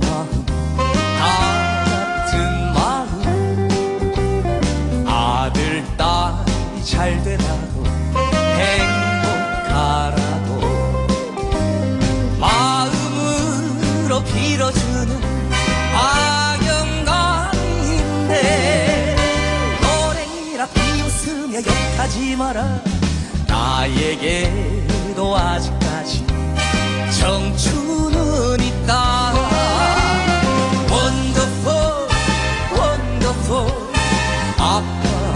마음. 다 같은 마음 아들 딸이 잘 되라고 행복하라고. 마음으로 빌어주는 악영광인데 노래라 비웃으며 욕하지 마라. 나에게도 아직까지 청춘은 있다.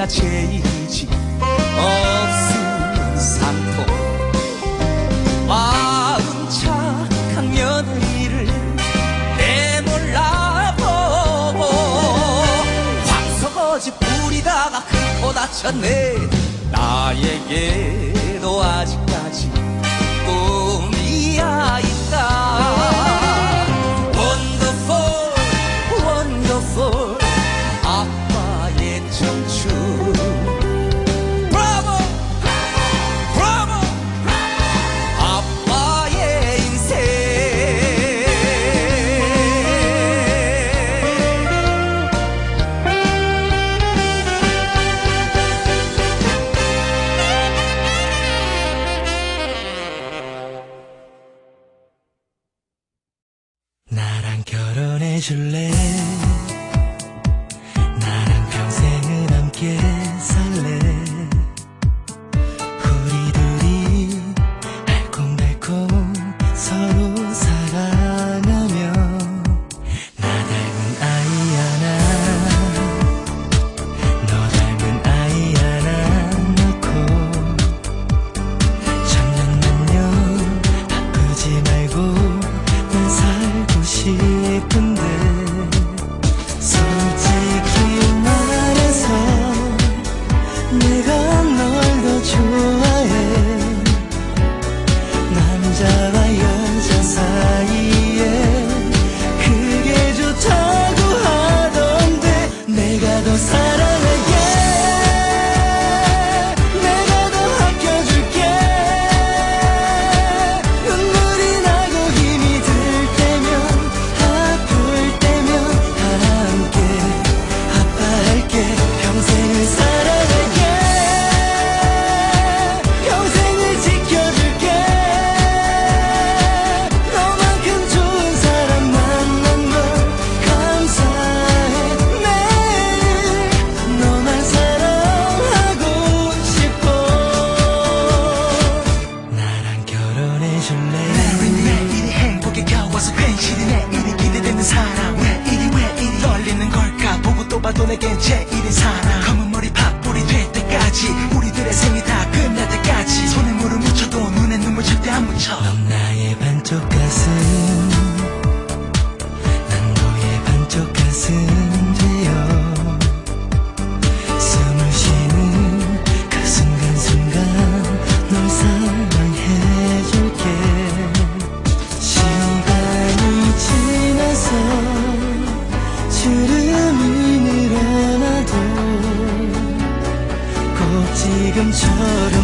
네가 죄이지 없은 상통 마음 착한 며느리를 내몰라보고 황석어지 뿌리다가 그 큰코 다쳤네 나에게도 아직 해줄래? 나랑 평생을 함께 살래? 우리 둘이 알콩달콩 서로 사랑하며 나 닮은 아이 하나 너 닮은 아이 하나 놓고 천년만년 바꾸지 말고 난 살고 싶은 내겐 제일인 사랑. 바람처럼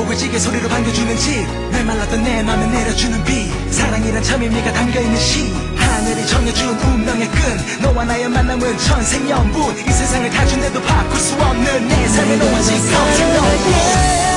고글지게 소리로 반겨주는지 날 말랐던 내 맘에 내려주는 비. 사랑이란 참 의미가 담겨있는 시. 하늘이 정해준 운명의 끈. 너와 나의 만남은 천생연분 이 세상을 다 준해도 바꿀 수 없는 내 삶은 오직 너의 너